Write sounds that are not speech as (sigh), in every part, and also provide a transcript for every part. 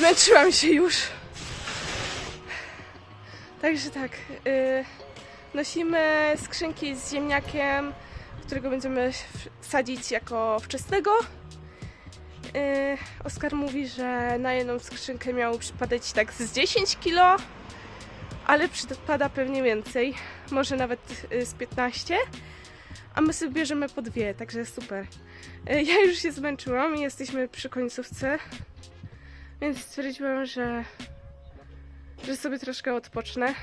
Zmęczyłam się już. Także tak, y, nosimy skrzynki z ziemniakiem, którego będziemy sadzić jako wczesnego. Y, Oskar mówi, że na jedną skrzynkę miało przypadać tak z 10 kilo, ale przypada pewnie więcej, może nawet y, z 15. A my sobie bierzemy po dwie, także super. Y, Ja już się zmęczyłam i jesteśmy przy końcówce, więc stwierdziłam, że, że sobie troszkę odpocznę.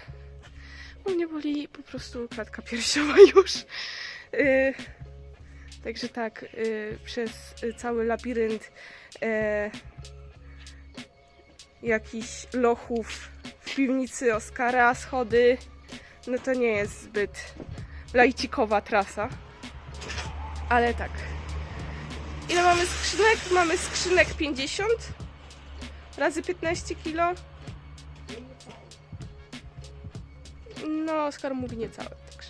Bo mnie boli po prostu klatka piersiowa (laughs) już. Y, Także tak, y, przez cały labirynt e, jakichś lochów w piwnicy Oskara, schody, no to nie jest zbyt lajcikowa trasa. Ale tak. Ile mamy skrzynek? Mamy skrzynek 50 razy 15 kilo. No, Oskar mówi niecałe, także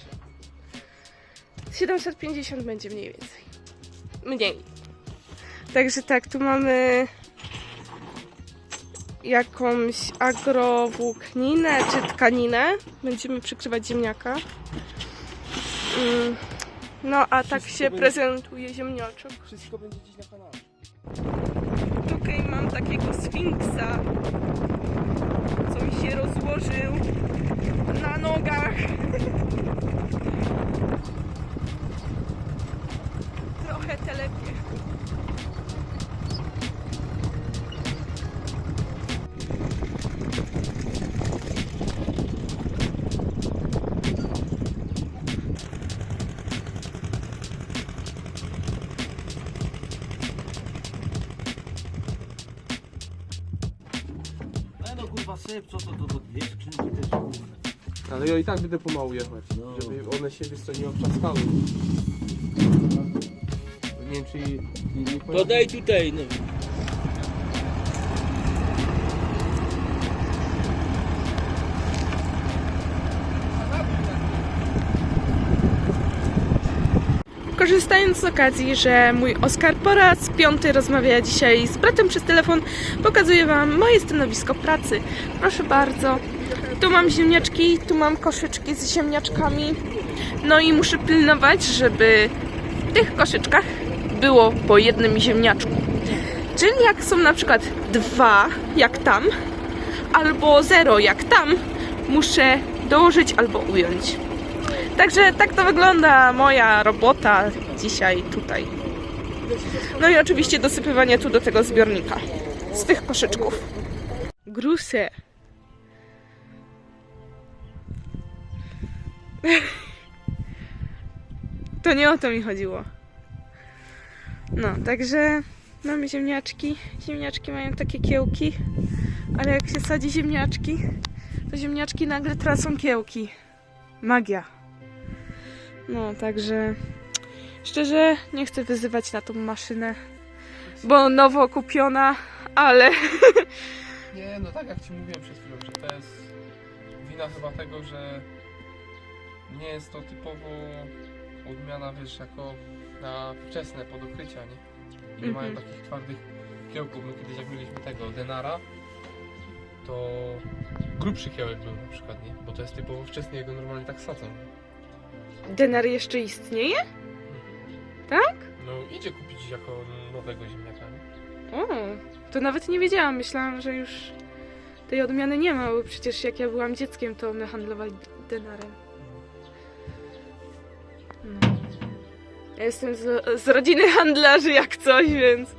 750 będzie mniej więcej. Mniej. Także tak, tu mamy jakąś agrowłókninę czy tkaninę. Będziemy przykrywać ziemniaka. Mm, No, a tak się będzie- prezentuje ziemniaczek. Wszystko będzie dziś na kanale. Tutaj mam takiego sfinksa, co mi się rozłożył na nogach. (laughs) Trochę telepie. No kurwa syp, co to do, do dwie skrzynki też kurwa. Ale ja i tak będę pomału jechać, No. żeby one się wiesz co nie otrzaskały. Nie wiem czy... Nie, nie To daj tutaj, no. Korzystając z okazji, że mój Oskar po raz piąty rozmawia dzisiaj z bratem przez telefon, pokazuję Wam moje stanowisko pracy. Proszę bardzo. Tu mam ziemniaczki, tu mam koszyczki z ziemniaczkami. No i muszę pilnować, żeby w tych koszyczkach było po jednym ziemniaczku. Czyli jak są na przykład dwa, jak tam, albo zero, jak tam, muszę dołożyć albo ująć. Także tak to wygląda moja robota dzisiaj tutaj. No i oczywiście dosypywanie tu do tego zbiornika z tych koszyczków. Grusy. (laughs) To nie o to mi chodziło. No, także mamy ziemniaczki. Ziemniaczki mają takie kiełki, ale jak się sadzi ziemniaczki, to ziemniaczki nagle tracą kiełki. Magia. No, także szczerze nie chcę wyzywać na tą maszynę, bo nowo kupiona, ale (laughs) Nie, no tak jak ci mówiłem przed chwilą, że to jest wina chyba tego, że nie jest to typowo odmiana, wiesz, jako na wczesne podokrycia, nie? I nie mają Mhm. takich twardych kiełków. My kiedyś jak mieliśmy tego denara, to grubszy kiełek był na przykład, nie? Bo to jest typowo wczesny, jego normalnie tak sadzą. Denar jeszcze istnieje? No idzie kupić jako nowego ziemniaka? O, to nawet nie wiedziałam. Myślałam, że już tej odmiany nie ma, bo przecież jak ja byłam dzieckiem, to my handlowali denarem. No. Ja jestem z, z rodziny handlarzy jak coś, więc...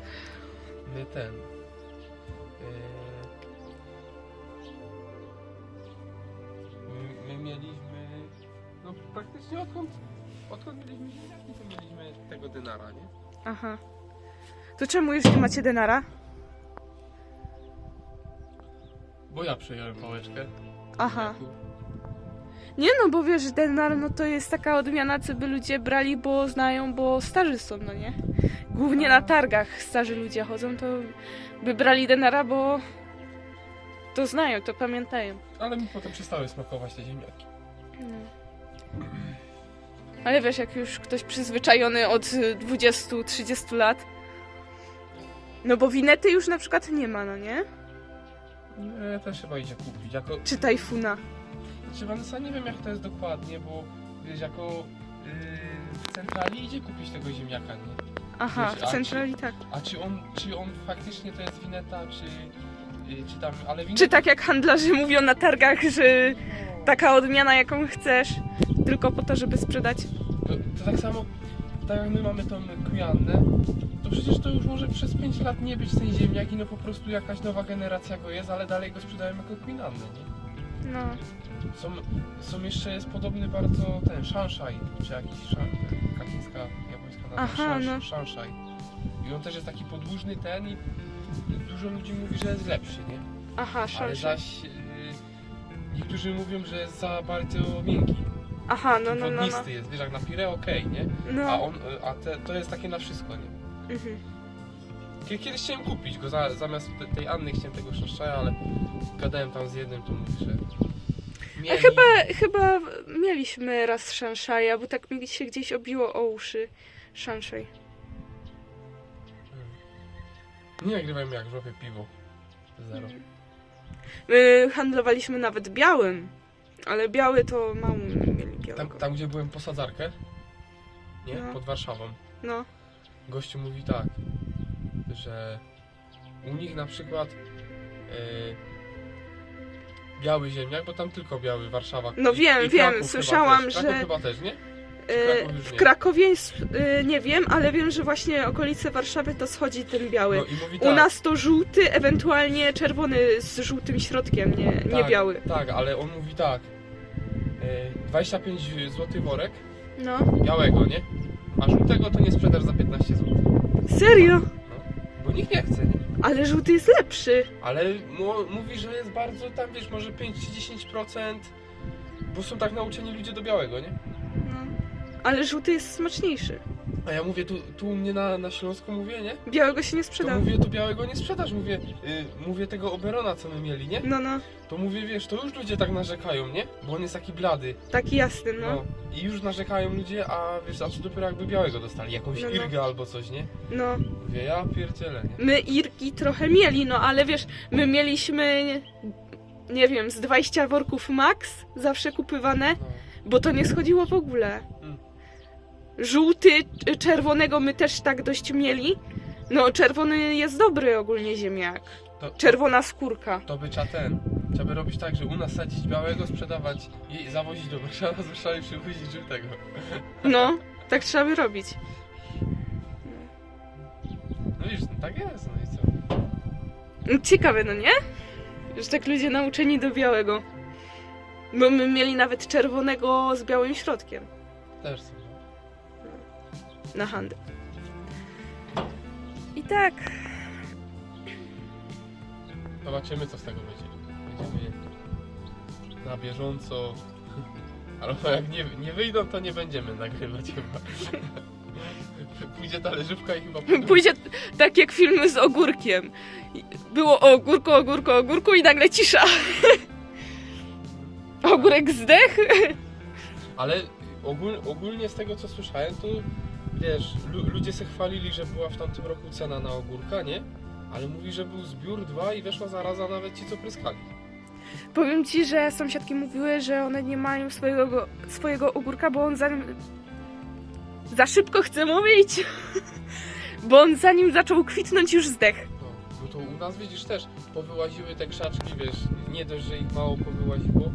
My ten. Praktycznie odkąd. Odkąd mieliśmy ziemniaki, to mieliśmy tego denara, nie? Aha. To czemu już nie macie denara? Bo ja przejąłem pałeczkę. Aha. Nie no, bo wiesz, denar no to jest taka odmiana, co by ludzie brali, bo znają, bo starzy są, no nie? Głównie na targach starzy ludzie chodzą, to by brali denara, bo to znają, to pamiętają. Ale mi potem przestały smakować te ziemniaki. No. Ale wiesz, jak już ktoś przyzwyczajony od y, 20-30 lat, no bo winety już na przykład nie ma, no nie? Nie, też chyba idzie kupić. Jako, Czy Tajfuna? czy Vanessa nie wiem jak to jest dokładnie, bo wiesz, jako yy, w centrali idzie kupić tego ziemniaka, nie? Aha, Wiesz, a w centrali tak. A czy on, czy on faktycznie to jest wineta, czy, yy, czy tam, ale wineta... Czy tak jak handlarze mówią na targach, że taka odmiana jaką chcesz, tylko po to, żeby sprzedać? To, to tak samo, tak jak my mamy tą Kujannę, to przecież to już może przez 5 lat nie być ten ziemniak i no po prostu jakaś nowa generacja go jest, ale dalej go sprzedają jako Kujannę, nie? No. Są, są jeszcze, jest podobny bardzo ten Shanshai, czy jakiś szan, kachińska, japońska nazwa, Aha, no. Shanshai. I on też jest taki podłużny ten i dużo ludzi mówi, że jest lepszy, nie? Aha, Ale szansa. zaś yy, niektórzy mówią, że jest za bardzo miękki, Aha, no, no, no, no. wodnisty jest, wiesz, jak na pire okej, nie? A No. on, y, a te, to jest takie na wszystko, nie? Mhm. Kie- Kiedyś chciałem kupić go, za, zamiast te- tej Anny chciałem tego Shanshai'a, ale gadałem tam z jednym, to mówi, że... A mieli- chyba, chyba mieliśmy raz Shanshaja, bo tak mi się gdzieś obiło o uszy. Shanshai. Nie nagrywałem jak w żopie piwo. Zero. My handlowaliśmy nawet białym, ale biały to mało Tam, tam gdzie byłem posadzarkę, nie? No. Pod Warszawą. No. Gościu mówi tak, że u nich na przykład e, biały ziemniak, bo tam tylko biały Warszawa. No i- wiem, i wiem, słyszałam, też. że- Kraków chyba też, nie? Kraków już W nie. Krakowie y, nie wiem, ale wiem, że właśnie okolice Warszawy to schodzi ten biały. No i mówi U tak, nas to żółty, ewentualnie czerwony z żółtym środkiem, nie, nie tak, biały. Tak, ale on mówi tak, e, 25 zł worek No. białego, nie? A żółtego to nie sprzedasz za 15 zł. Serio? Bo nikt nie chce, nie? Ale żółty jest lepszy. Ale mu, mówi, że jest bardzo tam, wiesz, może 5 czy 10%, bo są tak nauczeni ludzie do białego, nie? No. Ale żółty jest smaczniejszy. A ja mówię, tu, tu u mnie na, na Śląsku mówię, nie? Białego się nie To sprzeda. mówię, to białego nie sprzedasz, mówię, y, mówię tego Oberona, co my mieli, nie? No, no. To mówię, wiesz, to już ludzie tak narzekają, nie? Bo on jest taki blady, Taki jasny, no. no. I już narzekają ludzie, a wiesz, a co dopiero jakby białego dostali, jakąś No, no. irgę albo coś, nie? No. Mówię, ja pierdzielę, nie? My Irki trochę mieli, no ale wiesz, my mieliśmy, nie wiem, z 20 worków max zawsze kupywane, No. bo to nie schodziło w ogóle. Żółty, y, czerwonego my też tak dość mieli. No, czerwony jest dobry ogólnie ziemniak. To, Czerwona skórka. To by trzeba ten. Trzeba by robić tak, że u nas sadzić białego, sprzedawać i zawozić do Warszawy, (laughs) z Warszawy przywozić żółtego. No, tak trzeba by robić. No widzisz, no tak jest, no i co? No, Ciekawe, no nie? Że tak ludzie nauczeni do białego. Bo my mieli nawet czerwonego z białym środkiem Też są. Na handel. I tak. Zobaczymy co z tego będzie. Będziemy na bieżąco. (laughs) Albo jak nie, nie wyjdą, to nie będziemy nagrywać chyba. (laughs) Pójdzie talerzówka i chyba Pójdzie tak jak filmy z ogórkiem. Było o ogórku, ogórku, ogórku i nagle cisza. (laughs) Ogórek zdech? Ale ogól, ogólnie z tego co słyszałem, to wiesz, lu, ludzie se chwalili, że była w tamtym roku cena na ogórka, nie? Ale mówi, że był zbiór dwa i weszła zaraza nawet ci co pryskali. Powiem ci, że sąsiadki mówiły, że one nie mają swojego, swojego ogórka, bo on zanim... Za szybko chcę mówić! (laughs) Bo on zanim zaczął kwitnąć już zdech. No, no to u nas widzisz też, powyłaziły te krzaczki, wiesz, nie dość, że ich mało powyłaziło,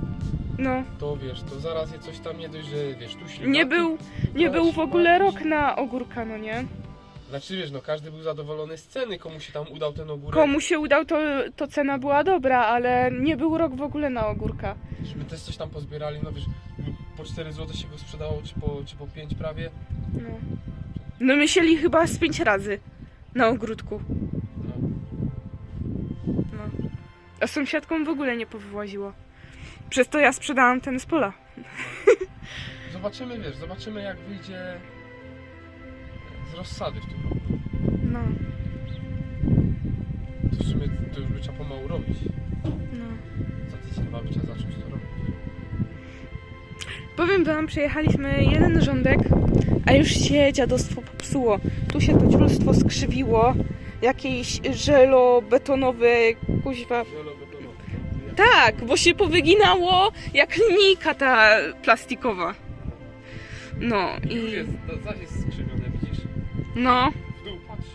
No, to wiesz, to zaraz je coś tam nie dość, że wiesz, tu ślimaki. nie był, nie był w ogóle rok na ogórka, no nie? Znaczy wiesz, no każdy był zadowolony z ceny, komu się tam udał ten ogórek. Komu się udał, to, to cena była dobra, ale nie był rok w ogóle na ogórka. My też coś tam pozbierali, no wiesz, po 4 zł się go sprzedało, czy po, czy po 5 prawie. No. no myśleli chyba z pięć razy na ogródku. No. No. A sąsiadkom w ogóle nie powyłaziło. Przez to ja sprzedałam ten z pola. Zobaczymy, wiesz, zobaczymy jak wyjdzie z rozsady w tym roku. No, To w sumie to już by trzeba pomału robić. no. Za tydzień dwa by trzeba zacząć to robić. Powiem wam, przejechaliśmy jeden rządek, a już się dziadostwo popsuło. Tu się to dziulstwo skrzywiło. jakiejś żelobetonowe kuźwa. Tak, bo się powyginało jak linijka ta plastikowa. No I już i jest, to zaś jest skrzywione, widzisz? no, W dół patrz.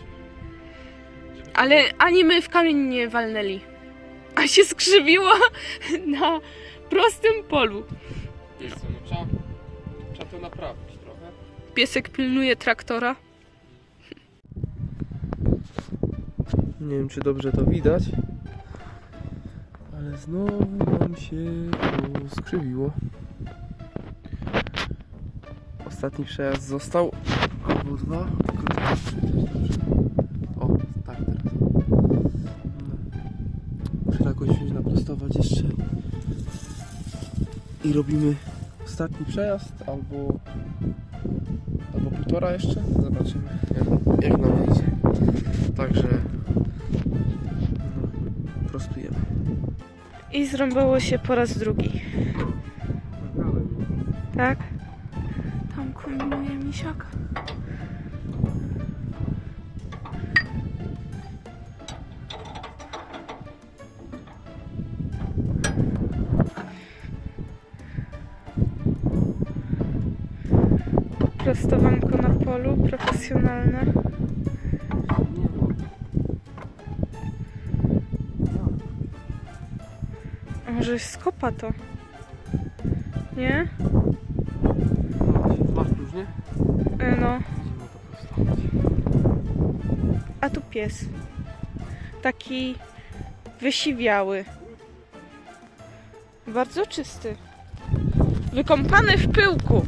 Żeby- ale ani my w kamień nie walnęli. A się skrzywiła (laughs) na prostym polu. Wiesz co, no trzeba, trzeba to naprawić trochę. Piesek pilnuje traktora. Nie wiem, czy dobrze to widać, ale znowu nam się to skrzywiło. Ostatni przejazd został, albo dwa. O, tak teraz. Muszę jakoś wziąć naprostować jeszcze. I robimy ostatni przejazd, albo albo półtora jeszcze. Zobaczymy, jak, jak nam. Także I zrąbało się po raz drugi. Tak? Tam kombinuje misiak. Prostowanko na polu, profesjonalne. Może jest skopa to? Nie? Masz próżnię? E, No. A tu pies. Taki wysiwiały. Bardzo czysty. Wykąpany w pyłku.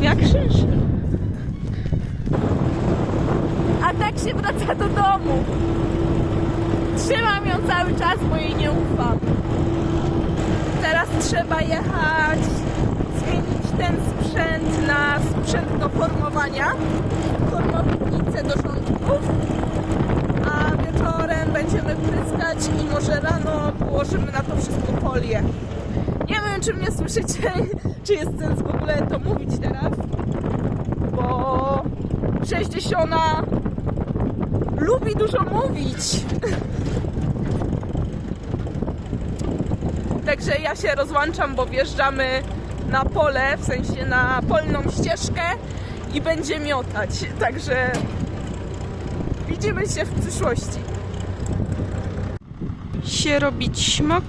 Jak szynszyl. A tak się wraca do domu. Trzymam ją cały czas, bo jej nie ufam. Teraz trzeba jechać, zmienić ten sprzęt na sprzęt do formowania formownicę do rządków, a wieczorem będziemy pryskać i może rano położymy na to wszystko folię. Nie wiem, czy mnie słyszycie, (laughs) czy jest sens w ogóle to mówić teraz, bo 60 lubi dużo mówić. Także ja się rozłączam, bo wjeżdżamy na pole, w sensie na polną ścieżkę i będzie miotać. Także widzimy się w przyszłości. Się robić śmok,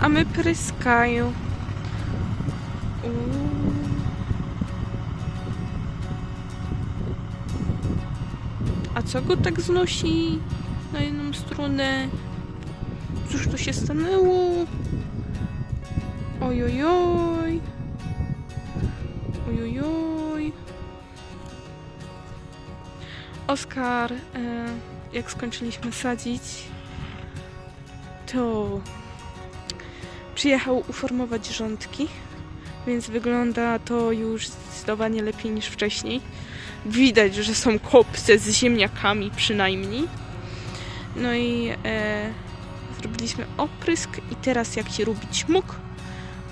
a my pryskają. Uuu. Co go tak znosi na jedną stronę? Cóż tu się stanęło? Ojojoj. Ojojoj. Oskar, e, jak skończyliśmy sadzić, to przyjechał uformować rządki, więc wygląda to już zdecydowanie lepiej niż wcześniej. Widać, że są kopce z ziemniakami przynajmniej. No i e, zrobiliśmy oprysk i teraz jak się robić mógł,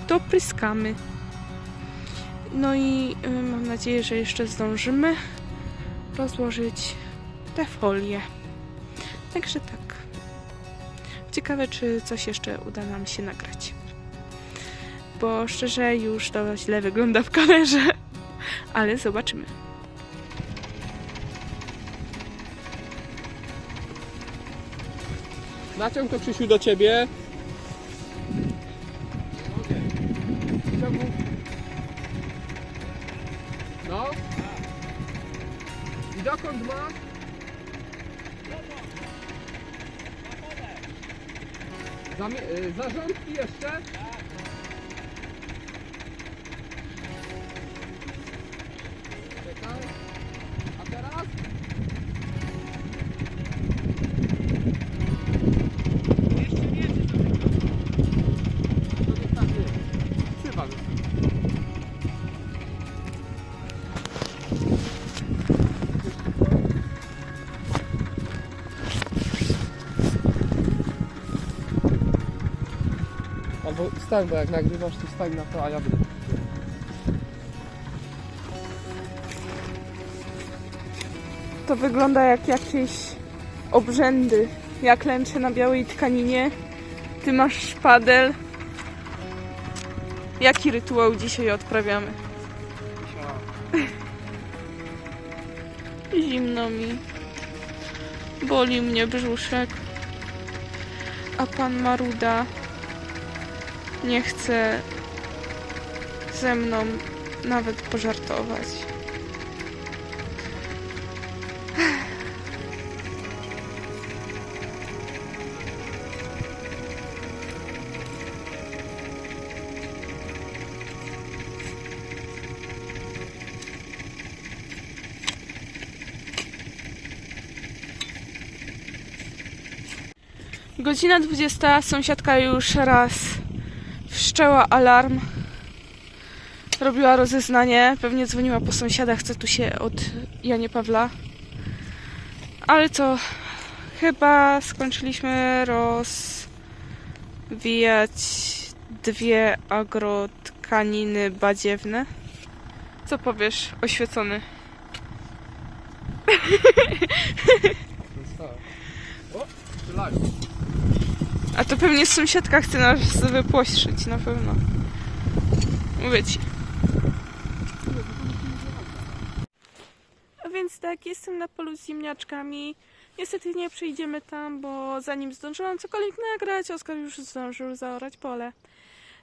to pryskamy. No i y, mam nadzieję, że jeszcze zdążymy rozłożyć te folie. Także tak. Ciekawe, czy coś jeszcze uda nam się nagrać. Bo szczerze już to źle wygląda w kamerze, (laughs) ale zobaczymy. Naciąg to Krzysiu do ciebie. No. I dokąd ma? Zamie- zarządki jeszcze? Stań, bo jak nagrywasz, to stań na to, a ja będę. To wygląda jak jakieś obrzędy. Ja klęczę na białej tkaninie. Ty masz szpadel. Jaki rytuał dzisiaj odprawiamy? (laughs) Zimno mi. Boli mnie brzuszek. A pan Maruda nie chce ze mną nawet pożartować. Godzina 20, sąsiadka już raz wszczęła alarm. Robiła rozeznanie, pewnie dzwoniła po sąsiadach, chce tu się od Janie Pawla. Ale co, chyba skończyliśmy rozwijać dwie agrotkaniny badziewne. Co powiesz, oświecony? Tak. O. A to pewnie sąsiadka chce nas wypłostrzyć, na pewno. Mówię ci. A więc tak, jestem na polu z ziemniaczkami. Niestety nie przejdziemy tam, bo zanim zdążyłam cokolwiek nagrać, Oskar już zdążył zaorać pole.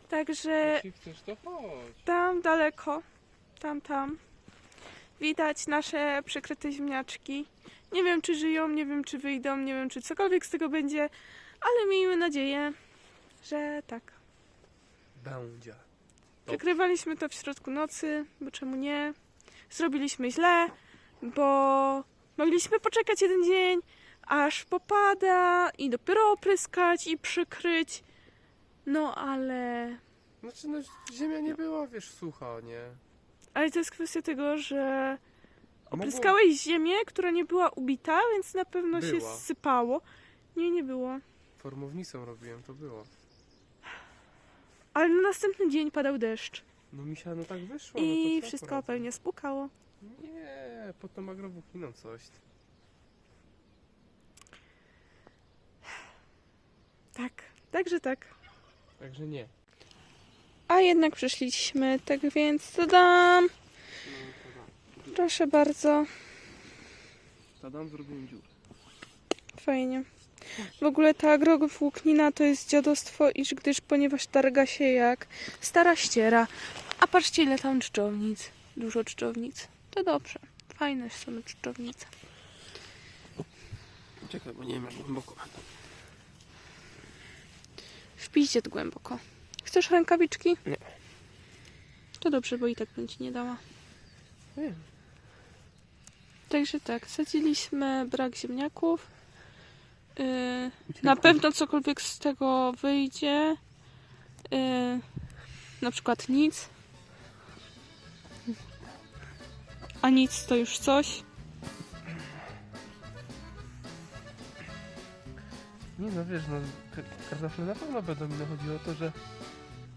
Także Jeśli chcesz, to chodź. tam daleko, tam, tam, widać nasze przykryte ziemniaczki. Nie wiem, czy żyją, nie wiem, czy wyjdą, nie wiem, czy cokolwiek z tego będzie, ale miejmy nadzieję, że tak. Będzie. Przykrywaliśmy to w środku nocy, bo czemu nie? Zrobiliśmy źle, bo mogliśmy poczekać jeden dzień, aż popada i dopiero opryskać i przykryć. No ale Znaczy, no, ziemia nie była, wiesz, sucha, nie? Ale to jest kwestia tego, że opryskałeś ziemię, która nie była ubita, więc na pewno się Była. sypało. Nie, nie było. Formownicą robiłem, to było. Ale na następny dzień padał deszcz No misia, no tak wyszło. no i to co wszystko poradzę? pewnie spukało. Nie, pod tą agrowuchiną coś. Tak, także tak. Także nie. A jednak przyszliśmy, tak więc dodam. Proszę bardzo, Tadam, zrobiłem dziurę. fajnie. W ogóle ta agrowłóknina to jest dziadostwo, iż gdyż ponieważ targa się jak stara ściera. A patrzcie ile tam czczownic. Dużo czczownic. To dobrze. Fajne są czczownice. Czekaj, bo nie wiem jak głęboko będę. Wpiźcie to głęboko. Chcesz rękawiczki? Nie. To dobrze, bo i tak bym ci nie dała. Wiem. Także tak, sadziliśmy brak ziemniaków. Yy, na pewno cokolwiek z tego wyjdzie. Yy, na przykład nic. A nic to już coś. Nie no wiesz, no ka- kartofle na pewno będą mi chodziło o to, że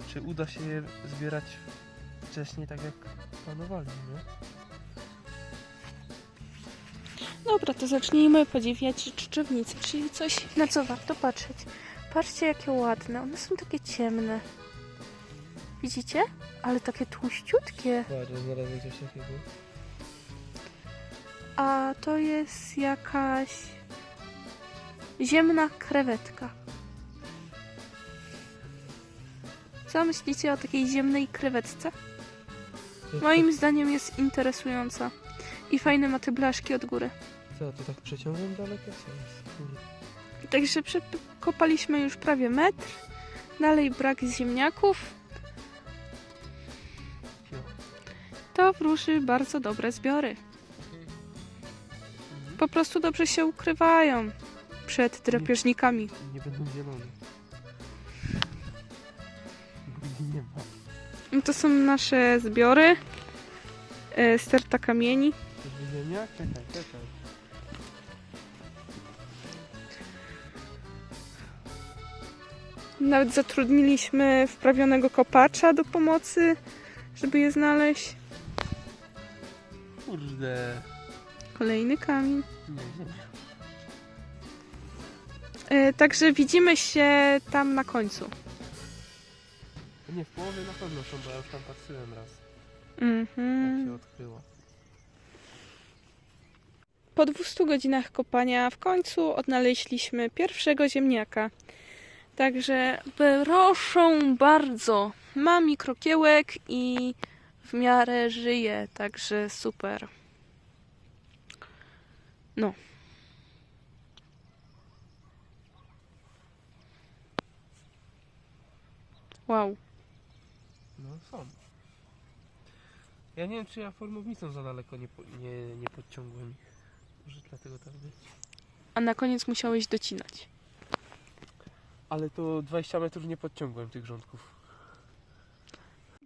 czy uda się je zbierać wcześniej tak jak planowali, nie? Dobra, to zacznijmy podziwiać czczownice, czyli coś, na co warto patrzeć. Patrzcie, jakie ładne. One są takie ciemne. Widzicie? Ale takie tłuściutkie. Bardzo znalazłem coś takiego. A to jest jakaś ziemna krewetka. Co myślicie o takiej ziemnej krewetce? Moim zdaniem jest interesująca. I fajne ma te blaszki od góry. Co, to tak przeciągiem daleko? Co jest? Kurde. Także przekopaliśmy już prawie metr. Dalej brak ziemniaków. To wróży bardzo dobre zbiory. Po prostu dobrze się ukrywają przed drapieżnikami. Nie będą zielone. Nie ma. No To są nasze zbiory. E, Sterta kamieni. Czekaj, czekaj. Nawet zatrudniliśmy wprawionego kopacza do pomocy, żeby je znaleźć. Kurde. Kolejny kamień. E, także widzimy się tam na końcu. Nie, w połowie na pewno są, bo ja już tam patrzyłem raz, jak Mhm. się odkryło. Po 200 godzinach kopania w końcu odnaleźliśmy pierwszego ziemniaka. Także proszę bardzo, ma mikrokiełek i w miarę żyje, także super. No. Wow. No są. Ja nie wiem, czy ja formownicą za daleko nie, po, nie, nie podciągłem. Może dlatego tak być. A na koniec musiałeś docinać. Ale to 20 metrów nie podciągłem tych rządków.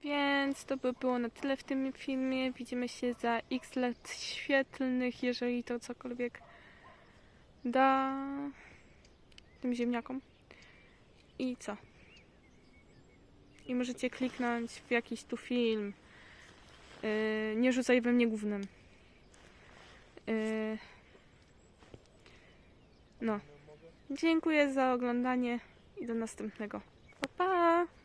Więc to by było na tyle w tym filmie. Widzimy się za x lat świetlnych, jeżeli to cokolwiek da tym ziemniakom. I co? I możecie kliknąć w jakiś tu film. Yy, nie rzucaj we mnie głównym. Yy, no. Dziękuję za oglądanie i do następnego. Pa, pa!